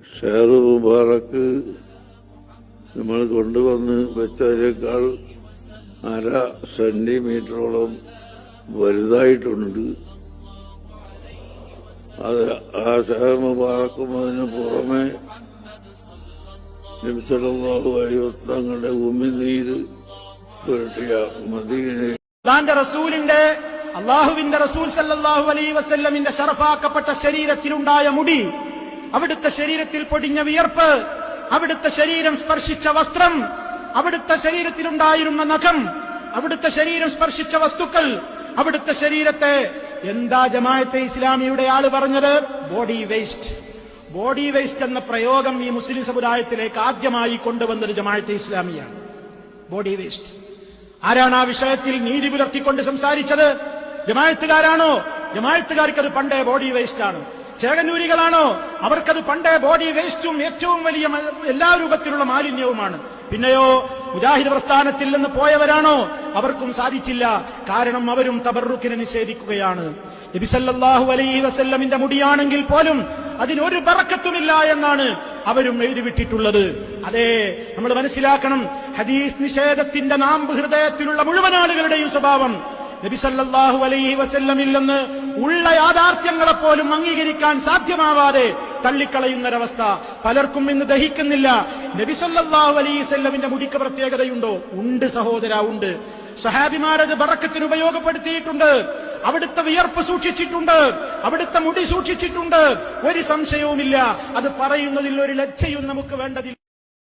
Share മുബാറക്ക് നമ്മൾ കൊണ്ടുവന്ന് വെച്ചതിനേക്കാൾ അര സെന്റിമീറ്ററോളം വലുതായിട്ടുണ്ട്. അത് ആ ഷെയർ മുബാറക്കും അതിന് പുറമെ നിമിഷമുള്ള വഴി തങ്ങളുടെ ഉമിനീര് പുരട്ടിയ മദീനെ റസൂലിന്റെ അള്ളാഹുവിന്റെ റസൂൽ സല്ലല്ലാഹു അലൈഹി വസല്ലമിന്റെ ഷറഫാക്കപ്പെട്ട ശരീരത്തിലുണ്ടായ മുടി അവിടുത്തെ ശരീരത്തിൽ പൊടിഞ്ഞ വിയർപ്പ് അവിടുത്തെ ശരീരം സ്പർശിച്ച വസ്ത്രം അവിടുത്തെ ശരീരത്തിലുണ്ടായിരുന്ന നഖം അവിടുത്തെ ശരീരം സ്പർശിച്ച വസ്തുക്കൾ അവിടുത്തെ ശരീരത്തെ എന്താ ജമായത്തെ ഇസ്ലാമിയുടെ ആൾ പറഞ്ഞത്? Body waste. ബോഡി വേസ്റ്റ് എന്ന പ്രയോഗം ഈ മുസ്ലിം സമുദായത്തിലേക്ക് ആദ്യമായി കൊണ്ടുവന്നത് ജമായത്തെ ഇസ്ലാമിയാണ്. Body waste. ആരാണ് ആ വിഷയത്തിൽ നീതി പുലർത്തിക്കൊണ്ട് സംസാരിച്ചത്? ജമായത്തുകാരാണോ ജമായത്തുകാർക്ക് അത് പണ്ടേ ബോഡി വേസ്റ്റ് ആണ് ചേകന്നൂരികളാണോ അവർക്കത് പണ്ടേ ബോഡി വേസ്റ്റും ഏറ്റവും വലിയ എല്ലാ രൂപത്തിലുള്ള മാലിന്യവുമാണ്. പിന്നെയോ മുജാഹിദ് പ്രസ്ഥാനത്തിൽ നിന്ന് പോയവരാണോ? അവർക്കും സാധിച്ചില്ല. കാരണം അവരും തബറുക്കിനെ നിഷേധിക്കുകയാണ്. നബിസല്ലാഹു അലൈഹി വസല്ലമിന്റെ മുടിയാണെങ്കിൽ പോലും അതിനൊരു പറക്കത്തുമില്ല എന്നാണ് അവരും എഴുതിവിട്ടിട്ടുള്ളത്. അതെ നമ്മൾ മനസ്സിലാക്കണം. ഹദീസ് നിഷേധത്തിന്റെ നാമ്പ് ഹൃദയത്തിലുള്ള മുഴുവൻ ആളുകളുടെയും സ്വഭാവം നബിസല്ലാഹു അലൈഹി വസല്ലമില്ലെന്ന് ഉള്ള യാഥാർത്ഥ്യങ്ങളെ പോലും അംഗീകരിക്കാൻ സാധ്യമാവാതെ തള്ളിക്കളയുന്നൊരവസ്ഥ പലർക്കും ഇന്ന് ദഹിക്കുന്നില്ല. നബിസല്ലാഹു അലൈഹി വല്ലമിന്റെ മുടിക്ക് പ്രത്യേകതയുണ്ടോ? ഉണ്ട് സഹോദര ഉണ്ട്. സഹാബിമാരത് ബറക്കത്തിന് ഉപയോഗപ്പെടുത്തിയിട്ടുണ്ട്. അവിടുത്തെ വിയർപ്പ് സൂക്ഷിച്ചിട്ടുണ്ട്. അവിടുത്തെ മുടി സൂക്ഷിച്ചിട്ടുണ്ട്. ഒരു സംശയവുമില്ല. അത് പറയുന്നതിൽ ഒരു ലജ്ജയും നമുക്ക് വേണ്ടതില്ല.